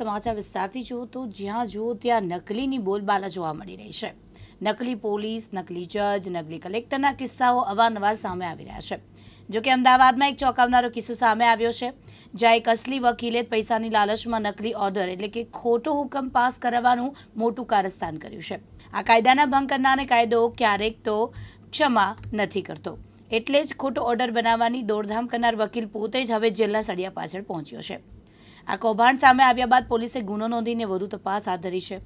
સમાચાર વિસ્તારથી જુઓ તો જ્યાં જુઓ ત્યાં નકલીની બોલબાલા જોવા મળી રહી છે. નકલી પોલીસ, નકલી જજ, નકલી કલેક્ટરના કિસ્સાઓ અવારનવાર સામે આવી રહ્યા છે. જોકે અમદાવાદમાં એક ચોંકાવનારો કિસ્સો સામે આવ્યો છે, જ્યાં એક અસલી વકીલે પૈસાની લાલચમાં નકલી ઓર્ડર એટલે કે ખોટો હુકમ પાસ કરાવવાનું મોટું કારસ્તાન કર્યું છે. આ કાયદાના ભંગ કરનારને કાયદો ક્યારેક તો ક્ષમા નથી કરતો. એટલે જ ખોટો ઓર્ડર બનાવવાની દોડધામ કરનાર વકીલ પોતે જ હવે જેલના સળિયા પાછળ પહોંચ્યો છે. આ કૌભાંડ સામે આવ્યા બાદ પોલીસે ગુનો નોંધીને વધુ તપાસ હાથ ધરી છે,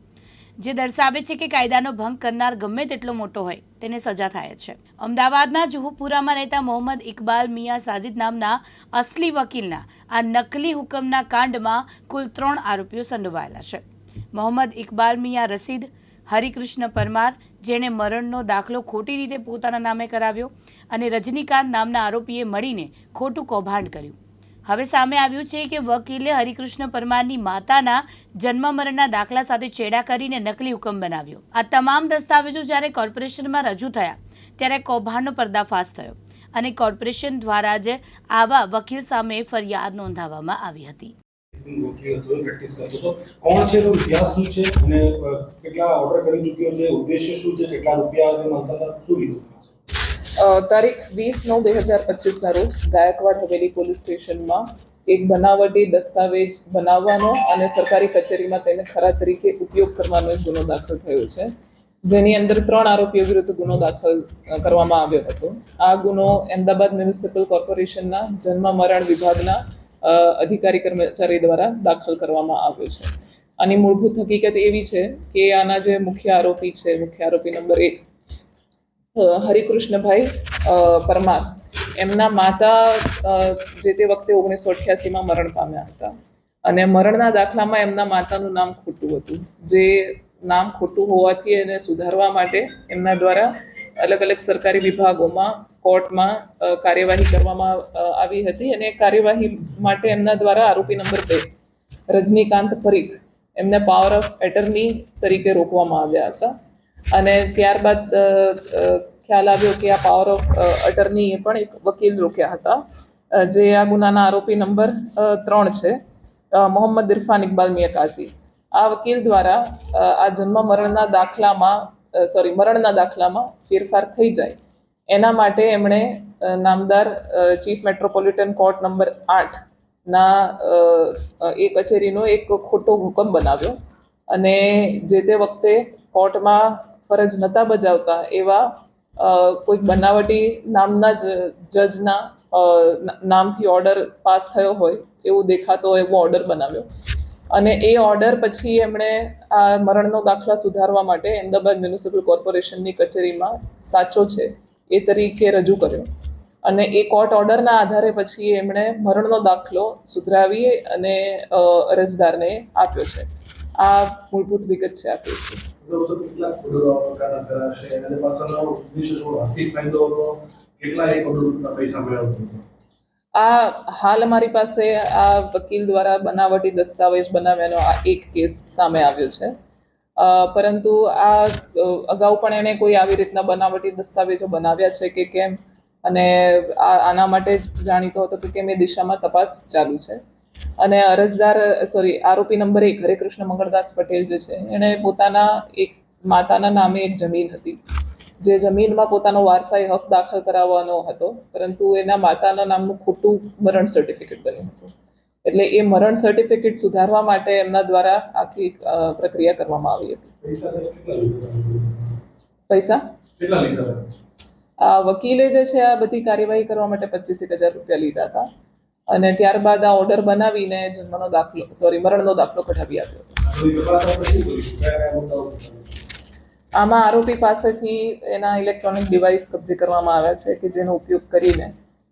જે દર્શાવે છે કે કાયદાનો ભંગ કરનાર ગમે તેટલો મોટો હોય, તેને સજા થાય છે. અમદાવાદના જુહુપુરામાં રહેતા મોહમ્મદ ઇકબાલ મિયા સાજિદ નામના અસલી વકીલના આ નકલી હુકમના કાંડમાં કુલ ત્રણ આરોપીઓ સંડોવાયેલા છે. મોહમ્મદ ઇકબાલ મિયા રસીદ, હરિકૃષ્ણ પરમાર, જેણે મરણનો દાખલો ખોટી રીતે પોતાના નામે કરાવ્યો અને રજનીકાંત નામના આરોપીએ મળીને ખોટું કૌભાંડ કર્યું. હવે સામે આવ્યું છે કે વકીલે હરિકૃષ્ણ પરમારની માતાના જન્મ મરણના દાખલા સાથે ચેડા કરીને નકલી હુકમ બનાવ્યો. આ તમામ દસ્તાવેજો જ્યારે કોર્પોરેશનમાં રજૂ થયા, ત્યારે કૌભાંડનો પર્દાફાશ થયો અને કોર્પોરેશન દ્વારા જ આવા વકીલ સામે ફરિયાદ નોંધાવવામાં આવી હતી. કેટલા ઓર્ડર કરી ચૂક્યો છે, ઉદ્દેશ્ય શું છે, કેટલા રૂપિયા મળતા શું તારીખ વીસ નવ બે હજાર પચીસના રોજ ગાયકવાડ હવેલી પોલીસ સ્ટેશનમાં એક બનાવટી દસ્તાવેજ બનાવવાનો અને સરકારી કચેરીમાં તેને ખરા તરીકે ઉપયોગ કરવાનો એક ગુનો દાખલ થયો છે. જેની અંદર ત્રણ આરોપીઓ વિરુદ્ધ ગુનો દાખલ કરવામાં આવ્યો હતો. આ ગુનો અમદાવાદ મ્યુનિસિપલ કોર્પોરેશનના જન્મ મરણ વિભાગના અધિકારી કર્મચારી દ્વારા દાખલ કરવામાં આવ્યો છે. આની મૂળભૂત હકીકત એવી છે કે આના જે મુખ્ય આરોપી છે, મુખ્ય આરોપી નંબર એક હરિકૃષ્ણભાઈ પરમાર. એમના માતા જે તે વખતે ઓગણીસો અઠ્યાસીમાં મરણ પામ્યા હતા. અને મરણના દાખલામાં એમના માતાનું નામ ખોટું હતું. જે નામ ખોટું હોવાથી એને સુધારવા માટે એમના દ્વારા અલગ અલગ સરકારી વિભાગોમાં, કોર્ટમાં કાર્યવાહી કરવામાં આવી હતી. અને કાર્યવાહી માટે એમના દ્વારા આરોપી નંબર બે, રજનીકાંત પરીખ, એમને પાવર ઓફ એટર્ની તરીકે રોકવામાં આવ્યા હતા. અને ત્યારબાદ ખ્યાલ આવ્યો કે આ પાવર ઓફ અટર્નીએ પણ એક વકીલ રોક્યા હતા. જે આ ગુનાના આરોપી નંબર ત્રણ છે મોહમ્મદ ઇરફાન ઇકબાલ મિયાકાઝી. આ વકીલ દ્વારા આ જન્મ મરણના દાખલામાં સોરી મરણના દાખલામાં ફેરફાર થઈ જાય. એના માટે એમણે નામદાર ચીફ મેટ્રોપોલિટન કોર્ટ નંબર આઠ ના એ કચેરીનો એક ખોટો હુકમ બનાવ્યો. અને જે તે વખતે કોર્ટમાં ફરજ નહોતા બજાવતા એવા કોઈક બનાવટી નામના જ, જજના નામથી ઓર્ડર પાસ થયો હોય, એવું દેખાતો એવો ઓર્ડર બનાવ્યો. અને એ ઓર્ડર પછી એમણે આ મરણનો દાખલા સુધારવા માટે અમદાવાદ મ્યુનિસિપલ કોર્પોરેશનની કચેરીમાં સાચો છે એ તરીકે રજૂ કર્યો. અને એ કોર્ટ ઓર્ડરના આધારે પછી એમણે મરણનો દાખલો સુધરાવી અને અરજદારને આપ્યો છે. આ મૂળભૂત વિગત છે આ કેસની. દોસ્તો કેટલા ઓર્ડરો પ્રકારના છે અને પાછળનો વિશેષ આર્થિક ફાયદો હતો? કેટલા એક ઓર્ડરના પૈસા મેળવતો આ હાલ અમારી પાસે આ વકીલ દ્વારા બનાવટી દસ્તાવેજ બનાવ્યાનો આ એક કેસ સામે આવ્યો છે. પરંતુ આ અગાઉ પણ એણે કોઈ આવી રીતના બનાવટી દસ્તાવેજો બનાવ્યા છે કે કેમ? અને આના માટે જ જાણીતો હતો કે કેમ એ દિશામાં તપાસ ચાલુ છે. અને અરજદાર સોરી આરોપી નંબર એક હરેકૃષ્ણ મંગળદાસ પટેલ જે છે એણે પોતાના એક માતાના નામે એક જમીન હતી. જે જમીનમાં પોતાનો વારસાઈ હક દાખલ કરાવવાનો હતો પરંતુ એના માતાના નામનું ખોટું મરણ સર્ટિફિકેટ બન્યું હતું. એટલે એ મરણ સર્ટિફિકેટ સુધારવા માટે એમના દ્વારા આખી પ્રક્રિયા કરવામાં આવી હતી. પૈસા આ વકીલે જે છે આ બધી કાર્યવાહી કરવા માટે પચીસ એક હજાર રૂપિયા લીધા હતા. અને ત્યારબાદ આ ઓર્ડર બનાવીને જન્મનો દાખલો સોરી મરણનો દાખલો કઢાવી આપ્યો? આમાં આરોપી પાસેથી એના ઇલેક્ટ્રોનિક ડિવાઇસ કબજે કરવામાં આવ્યા છે કે જેનો ઉપયોગ કરીને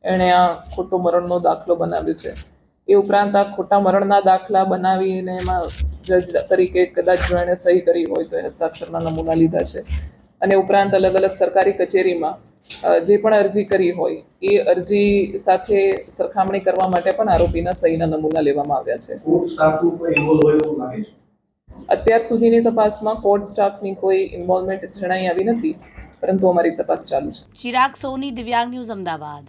એણે આ ખોટો મરણનો દાખલો બનાવ્યો છે એ ઉપરાંત આ ખોટા મરણના દાખલા બનાવીને એમાં જજ તરીકે કદાચ જો એણે સહી કરી હોય તો હસ્તાક્ષરના નમૂના લીધા છે અને ઉપરાંત અલગ અલગ સરકારી કચેરીમાં જે પણ અરજી કરી હોય એ અરજી સાથે સરખામણી કરવા માટે પણ આરોપીના સહીના નમૂના લેવામાં આવ્યા છે. કોર્ટ સ્ટાફનું કોઈ ઇન્વોલ્વ હોય એવું લાગે છે? અત્યાર સુધીની તપાસમાં કોર્ટ સ્ટાફની કોઈ ઇન્વોલ્વમેન્ટ જણાઈ આવી નથી પરંતુ અમારી તપાસ ચાલુ છે. ચિરાગ સોની દિવ્યાંગ ન્યૂઝ અમદાવાદ.